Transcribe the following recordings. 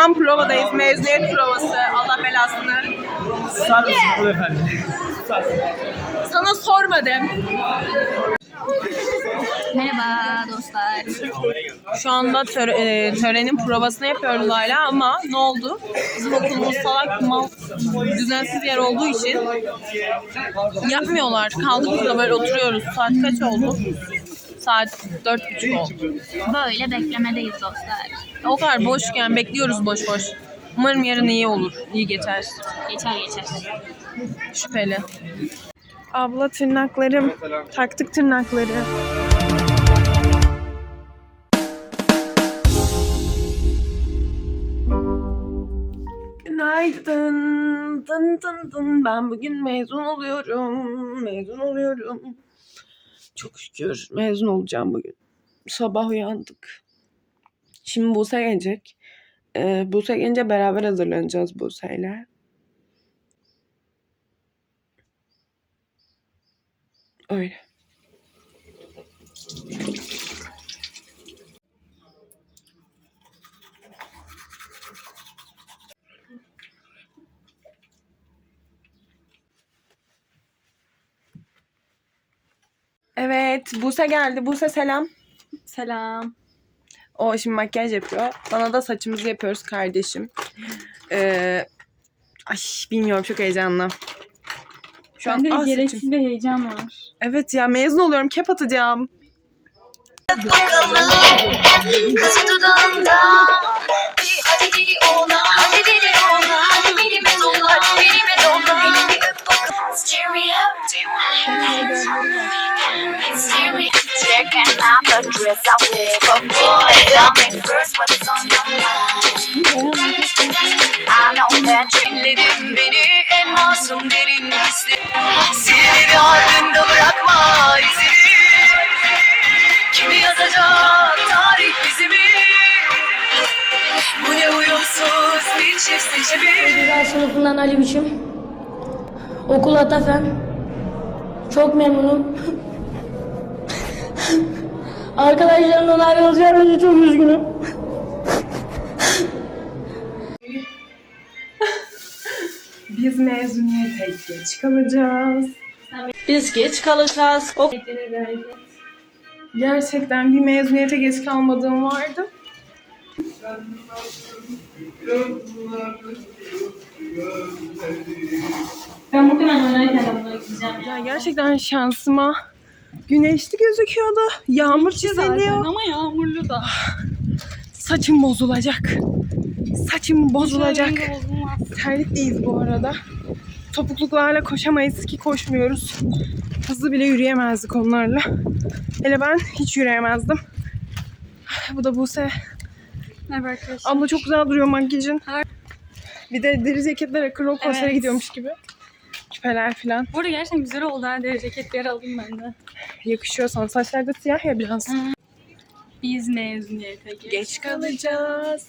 an provadayız. Mezuniyet provası. Allah belasını. Sar mısın hanımefendi? Sana sormadım. Merhaba dostlar. Şu anda töre- e, törenin provasını yapıyoruz hala ama ne oldu? Bizim okulumuz salak mal düzensiz yer olduğu için yapmıyorlar. Kaldık burada böyle oturuyoruz. Saat kaç oldu? Saat dört buçuk oldu. Böyle beklemedeyiz dostlar. O kadar boşken bekliyoruz boş boş. Umarım yarın iyi olur. iyi geçer. Geçer geçer. Şüpheli. Abla tırnaklarım. Taktık tırnakları. Günaydın. Dın dın dın. Ben bugün mezun oluyorum. Mezun oluyorum. Çok şükür mezun olacağım bugün. Sabah uyandık. Şimdi Buse gelecek. Ee, Buse gelince beraber hazırlanacağız Buse'yle. Öyle. Evet, Buse geldi. Buse selam. Selam. O şimdi makyaj yapıyor. Bana da saçımızı yapıyoruz kardeşim. Ee, ay bilmiyorum çok heyecanlı. Şu Bende ah, gereksiz bir heyecan var. Evet ya mezun oluyorum. Kep atacağım. I'm the dress I wear But boy me first what's on your mind I know that Ellerim beni en masum derin hisler Silleri ardında bırakma izini Kimi yazacak tarih bizi mi? Bu ne uyumsuz bir çift seçimi Güzel sınıfından Ali Biçim. Okul Atafen. Çok memnunum. Arkadaşlarımdan ayrılacağım için çok üzgünüm. Biz mezuniyete geç kalacağız. Biz geç kalacağız. Ok Gerçekten bir mezuniyete geç kalmadığım vardı. Ben muhtemelen oynarken bunları gideceğim. Ya gerçekten şansıma güneşli gözüküyordu. Yağmur çiziliyor. Ama yağmurlu da. Saçım bozulacak. Saçım bozulacak. Terlikliyiz bu arada. Topukluklarla koşamayız ki koşmuyoruz. Hızlı bile yürüyemezdik onlarla. Hele ben hiç yürüyemezdim. Bu da Buse. Merhaba arkadaşlar. Abla çok güzel duruyor makyajın. Her- Bir de deri kro konsere Evet. gidiyormuş gibi. Küpeler falan. Bu arada gerçekten güzel oldu. ha. Deri ceket bir yer alayım ben de. Yakışıyor sana. Saçlar da siyah ya biraz. Biz mezuniyete geç. Geç kalacağız.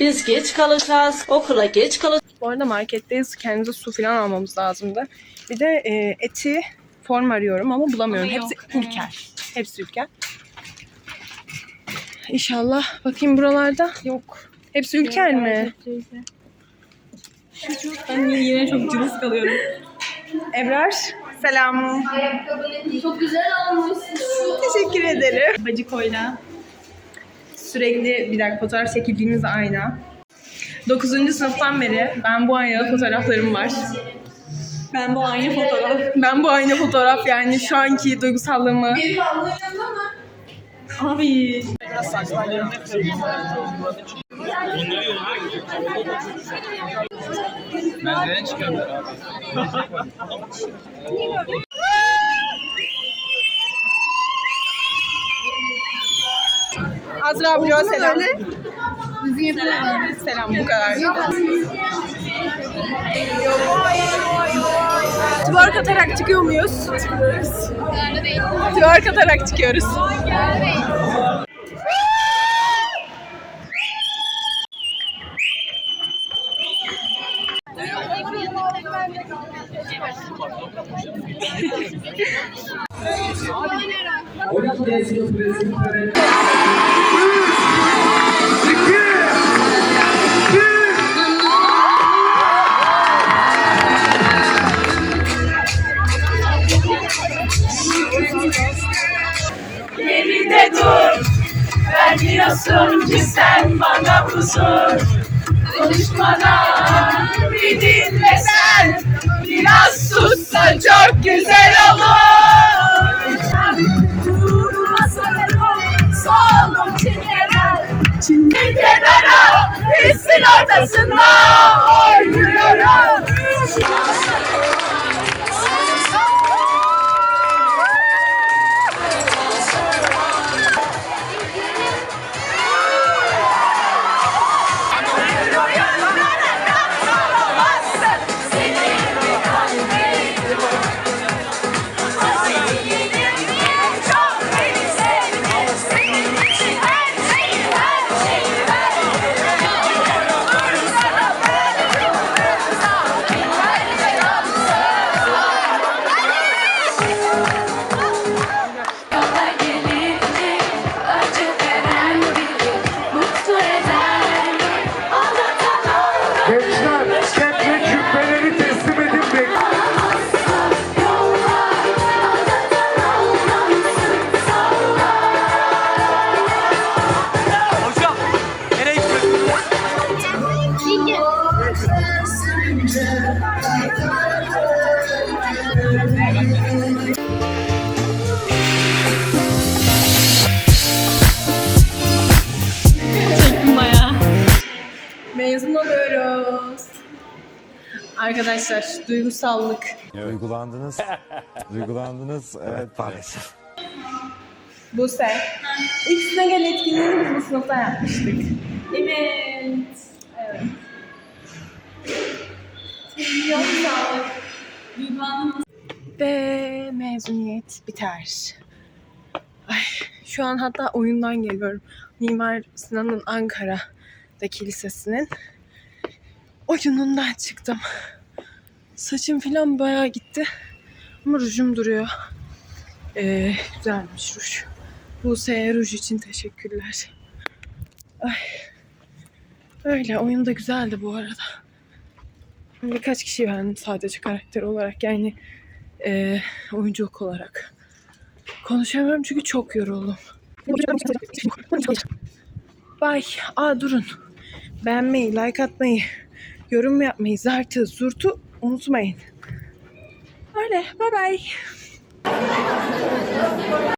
Biz geç kalacağız. Okula geç kalacağız. Bu arada marketteyiz. Kendimize su falan almamız lazımdı. Bir de e, eti form arıyorum ama bulamıyorum. Ama yok. Hepsi ülker. Hepsi ülker. İnşallah. Bakayım buralarda. Yok. Hepsi ülker mi? Ben yine çok cılız kalıyorum. Ebrar. Selam. Çok güzel olmuşsun Teşekkür ederim. Bacıkoyla. Sürekli bir dakika fotoğraf çekildiğimiz ayna. 9. sınıftan beri ben bu aynada fotoğraflarım var. Ben bu aynı fotoğraf. Ben bu ayna fotoğraf yani şu anki duygusallığımı Abi. Merdivene çıkıyorlar abi. Azra selam. Selam. Selam bu kadar. Twerk atarak çıkıyor muyuz? Çıkıyoruz. Twerk atarak çıkıyoruz. 12 süresi Geride dur. Vermiyorsun ki sen bana huzur. Konuşmadan bir dinlesen. Biraz sussan çok güzel olur. Solum çingene Çingene Hissin ortasında oynuyorum Arkadaşlar duygusallık. Duygulandınız. Duygulandınız. Evet maalesef. Bu sen. İkisine gel etkinliğini biz bu sınıfta yapmıştık. Evet. Evet. Yok sağlık. Duygulandım. Ve mezuniyet biter. Ay, şu an hatta oyundan geliyorum. Mimar Sinan'ın Ankara'daki lisesinin oyunundan çıktım. Saçım falan bayağı gitti. Ama rujum duruyor. Ee, güzelmiş ruj. Buse'ye ruj için teşekkürler. Ay. Öyle oyun da güzeldi bu arada. Birkaç kişi ben sadece karakter olarak yani e, oyunculuk olarak. Konuşamıyorum çünkü çok yoruldum. Bye. Aa durun. Beğenmeyi, like atmayı, yorum yapmayı, zartı, zurtu unutmayın. Öyle, bye bye.